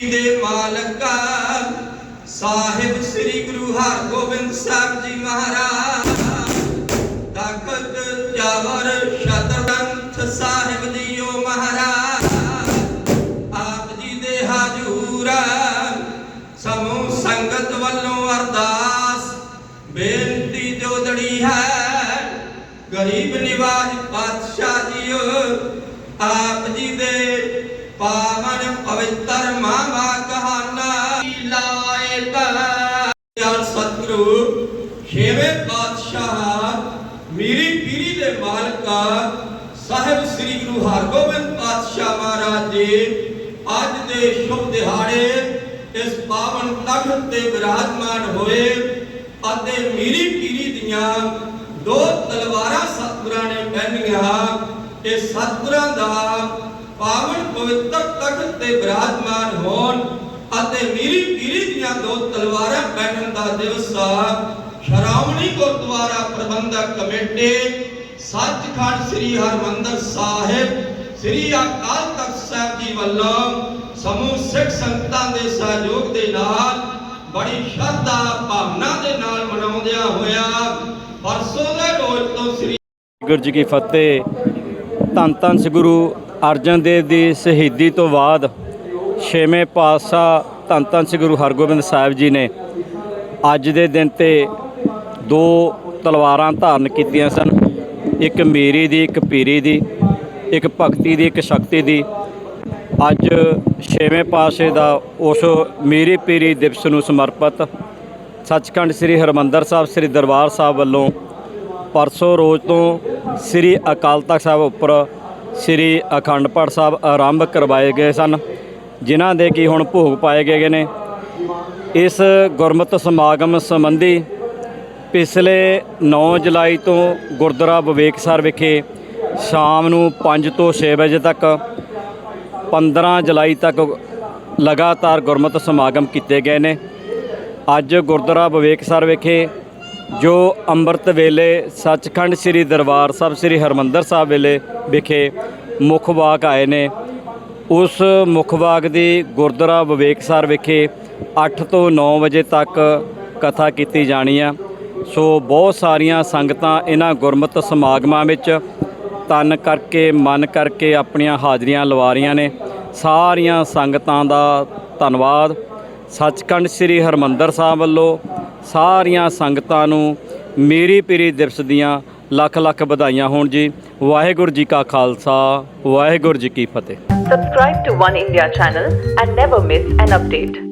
ਦੇ ਮਾਲਕਾ ਸਾਹਿਬ ਸ੍ਰੀ ਗੁਰੂ ਹਰਗੋਬਿੰਦ ਸਾਹਿਬ ਜੀ ਮਹਾਰਾਜ। ਤਖਤ ਜਾਵਰ ਸ਼ਤਰੰਥ ਸਾਹਿਬ ਜੀਓ ਮਹਾਰਾਜ। ਆਪ ਜੀ ਦੇ ਹਾਜ਼ੂਰ ਸਮੂਹ ਸੰਗਤ ਵੱਲੋਂ ਅਰਦਾਸ। ਬੇਨਤੀ ਜੋਦੜੀ ਹੈ, ਗਰੀਬ ਨਿਵਾਜ ਪਾਤਸ਼ਾਹ ਜੀਓ। ਆਪ ਜੀ ਦੇ ਪਾਵਨ ਪਵਿੱਤਰ ਲਾਇਕ ਯਾਰ ਸਤਿਗੁਰੂ, ਛੇਵੇਂ ਪਾਤਸ਼ਾਹ ਮੀਰੀ ਪੀਰੀ ਦੇ ਮਾਲਕਾ ਸਾਹਿਬ ਸ੍ਰੀ ਗੁਰੂ ਹਰਗੋਬਿੰਦ ਪਾਤਸ਼ਾਹ ਮਹਾਰਾਜ ਜੀ। ਅੱਜ ਦੇ ਸ਼ੁਭ ਦਿਹਾੜੇ ਇਸ ਪਾਵਨ ਤਖਤ ਤੇ ਵਿਰਾਜਮਾਨ ਹੋਏ ਅਤੇ ਮੀਰੀ ਪੀਰੀ ਦੀਆਂ ਦੋ ਤਲਵਾਰਾਂ ਸਤਿਗੁਰਾਂ ਨੇ ਪਹਿਨੀਆਂ। ਇਹ ਸਤਿਗੁਰਾਂ ਦਾ ਪਾਵਨ ਪਵਿੱਤਰ ਤਖਤ ਤੇ ਵਿਰਾਜਮਾਨ ਹੋਣ ਅਤੇ ਮੀਰੀ ਪੀਰੀ ਦੀਆਂ ਦੋ ਤਲਵਾਰਾਂ ਪਹਿਨਣ ਦਾ ਦਿਵਸ ਸ਼੍ਰੋਮਣੀ ਗੁਰਦੁਆਰਾ ਪ੍ਰਬੰਧਕ ਕਮੇਟੀ, ਸੱਚਖੰਡ ਸ੍ਰੀ ਹਰਮੰਦਰ ਸਾਹਿਬ, ਸ੍ਰੀ ਅਕਾਲ ਤਖਤ ਸਾਹਿਬ ਜੀ ਵੱਲੋਂ ਸਮੂਹ ਸਿੱਖ ਸੰਗਤਾਂ ਦੇ ਸਹਿਯੋਗ ਦੇ ਨਾਲ, ਬੜੀ ਸ਼ਰਧਾ, ਭਾਵਨਾ ਦੇ ਨਾਲ ਮਨਾਉਂਦਿਆਂ ਹੋਇਆ ਪਰਸੋਂ ਦੇ ਰੋਜ਼ ਤੋਂ ਸ੍ਰੀ ਗੁਰੂ ਜੀ ਕੀ ਫਤਿਹ। ਧੰਨ ਧੰਨ ਸ੍ਰੀ ਗੁਰੂ ਅਰਜਨ ਦੇਵ ਦੀ ਸ਼ਹੀਦੀ ਤੋਂ ਬਾਅਦ ਛੇਵੇਂ ਪਾਤਸ਼ਾਹ ਧੰਨ ਧੰਨ ਸ੍ਰੀ ਗੁਰੂ ਹਰਗੋਬਿੰਦ ਸਾਹਿਬ ਜੀ ਨੇ ਅੱਜ ਦੇ ਦਿਨ ਤੇ ਦੋ ਤਲਵਾਰਾਂ ਧਾਰਨ ਕੀਤੀਆਂ ਸਨ। ਇੱਕ ਮੇਰੀ ਦੀ, ਇੱਕ ਪੀਰੀ ਦੀ, ਇੱਕ ਭਗਤੀ ਦੀ, ਇੱਕ ਸ਼ਕਤੀ ਦੀ। ਅੱਜ ਛੇਵੇਂ ਪਾਤਸ਼ਾਹ ਦਾ ਉਸ ਮੇਰੀ ਪੀਰੀ ਦਿਵਸ ਨੂੰ ਸਮਰਪਿਤ ਸੱਚਖੰਡ ਸ੍ਰੀ ਹਰਮੰਦਰ ਸਾਹਿਬ, ਸ੍ਰੀ ਦਰਬਾਰ ਸਾਹਿਬ ਵੱਲੋਂ ਪਰਸੋਂ ਰੋਜ਼ ਤੋਂ ਸ੍ਰੀ ਅਕਾਲ ਤਖਤ ਸਾਹਿਬ ਉੱਪਰ ਸ੍ਰੀ ਅਖੰਡ ਪਾਠ ਸਾਹਿਬ ਆਰੰਭ ਕਰਵਾਏ ਗਏ ਸਨ। ਜਿਨ੍ਹਾਂ ਦੇ ਕੀ ਹੁਣ ਭੋਗ ਪਾਏ ਗਏ ਨੇ। ਇਸ ਗੁਰਮਤਿ ਸਮਾਗਮ ਸੰਬੰਧੀ ਪਿਛਲੇ 9 ਜੁਲਾਈ ਤੋਂ ਗੁਰਦੁਆਰਾ ਵਿਵੇਕਸਰ ਵਿਖੇ ਸ਼ਾਮ ਨੂੰ 5 ਤੋਂ 6 ਵਜੇ ਤੱਕ 15 ਜੁਲਾਈ ਤੱਕ ਲਗਾਤਾਰ ਗੁਰਮਤਿ ਸਮਾਗਮ ਕੀਤੇ ਗਏ ਨੇ। ਅੱਜ ਗੁਰਦੁਆਰਾ ਵਿਵੇਕਸਰ ਵਿਖੇ ਜੋ ਅੰਮ੍ਰਿਤ ਵੇਲੇ ਸੱਚਖੰਡ ਸ੍ਰੀ ਦਰਬਾਰ ਸਾਹਿਬ ਸ੍ਰੀ ਹਰਮੰਦਰ ਸਾਹਿਬ ਵੇਲੇ ਵਿਖੇ ਮੁੱਖ ਵਾਕ ਆਏ ਨੇ। ਉਸ ਮੁੱਖ ਬਾਗ ਦੀ ਗੁਰਦੁਆਰਾ ਵਿਵੇਕਸਰ ਵਿਖੇ 8 ਤੋਂ 9 ਵਜੇ ਤੱਕ ਕਥਾ ਕੀਤੀ ਜਾਣੀ ਆ। ਸੋ ਬਹੁਤ ਸਾਰੀਆਂ ਸੰਗਤਾਂ ਇਹਨਾਂ ਗੁਰਮਤਿ ਸਮਾਗਮਾਂ ਵਿੱਚ ਤਨ ਕਰਕੇ, ਮਨ ਕਰਕੇ ਆਪਣੀਆਂ ਹਾਜ਼ਰੀਆਂ ਲਵਾ ਰਹੀਆਂ ਨੇ। ਸਾਰੀਆਂ ਸੰਗਤਾਂ ਦਾ ਧੰਨਵਾਦ। ਸੱਚਖੰਡ ਸ੍ਰੀ ਹਰਮੰਦਰ ਸਾਹਿਬ ਵੱਲੋਂ ਸਾਰੀਆਂ ਸੰਗਤਾਂ ਨੂੰ ਮੇਰੀ ਪੀਰੀ ਦਿਵਸ ਦੀਆਂ ਲੱਖ ਲੱਖ ਵਧਾਈਆਂ ਹੋਣ ਜੀ ਵਾਹਿਗੁਰੂ ਜੀ ਕਾ ਖਾਲਸਾ ਵਾਹਿਗੁਰੂ ਜੀ ਕੀ ਫਤਿਹ Subscribe to One India channel and never miss an update.